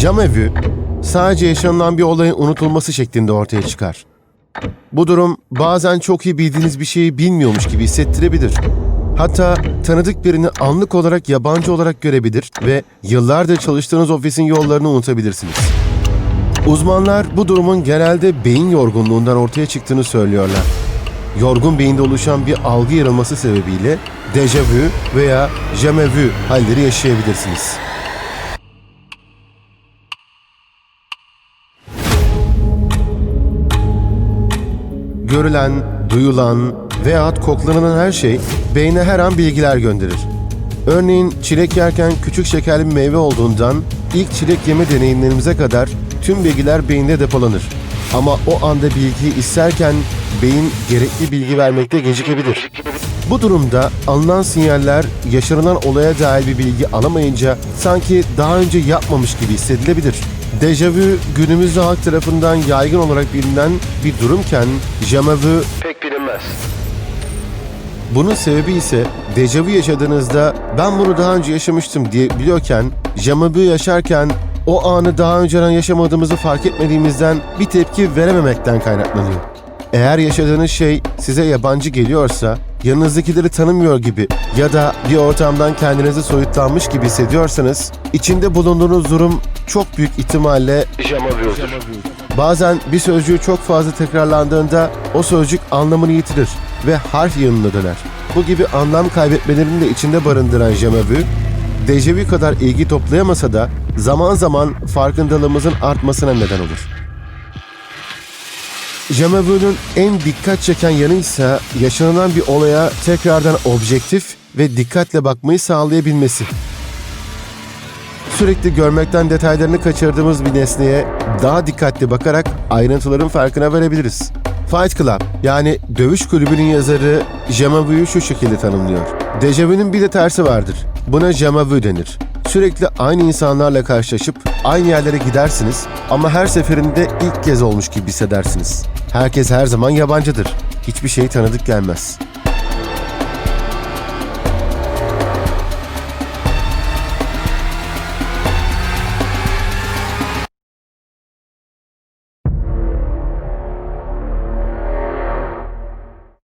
Jamevü, sadece yaşanılan bir olayın unutulması şeklinde ortaya çıkar. Bu durum bazen çok iyi bildiğiniz bir şeyi bilmiyormuş gibi hissettirebilir. Hatta tanıdık birini anlık olarak yabancı olarak görebilir ve yıllardır çalıştığınız ofisin yollarını unutabilirsiniz. Uzmanlar bu durumun genelde beyin yorgunluğundan ortaya çıktığını söylüyorlar. Yorgun beyinde oluşan bir algı yarılması sebebiyle dejavu veya jamais halleri yaşayabilirsiniz. Görülen, duyulan veyahut koklanılan her şey beyne her an bilgiler gönderir. Örneğin çilek yerken küçük şekerli bir meyve olduğundan ilk çilek yeme deneyimlerimize kadar tüm bilgiler beyinde depolanır. Ama o anda bilgiyi isterken beyin gerekli bilgi vermekte gecikebilir. Bu durumda alınan sinyaller yaşanılan olaya dair bir bilgi alamayınca sanki daha önce yapmamış gibi hissedilebilir. Dejavu günümüzde halk tarafından yaygın olarak bilinen bir durumken jamavu pek bilinmez. Bunun sebebi ise dejavu yaşadığınızda ben bunu daha önce yaşamıştım diye biliyorken jamavu yaşarken o anı daha önceden yaşamadığımızı fark etmediğimizden bir tepki verememekten kaynaklanıyor. Eğer yaşadığınız şey size yabancı geliyorsa, yanınızdakileri tanımıyor gibi ya da bir ortamdan kendinizi soyutlanmış gibi hissediyorsanız, içinde bulunduğunuz durum çok büyük ihtimalle Bazen bir sözcüğü çok fazla tekrarlandığında o sözcük anlamını yitirir ve harf yanına döner. Bu gibi anlam kaybetmelerini de içinde barındıran jamavu, dejavu kadar ilgi toplayamasa da zaman zaman farkındalığımızın artmasına neden olur. Jamavu'nun en dikkat çeken yanı ise yaşanılan bir olaya tekrardan objektif ve dikkatle bakmayı sağlayabilmesi. Sürekli görmekten detaylarını kaçırdığımız bir nesneye daha dikkatli bakarak ayrıntıların farkına verebiliriz. Fight Club yani dövüş kulübünün yazarı Jamavu'yu şu şekilde tanımlıyor. Dejavu'nun bir de tersi vardır. Buna Jamavu denir. Sürekli aynı insanlarla karşılaşıp aynı yerlere gidersiniz ama her seferinde ilk kez olmuş gibi hissedersiniz. Herkes her zaman yabancıdır. Hiçbir şey tanıdık gelmez.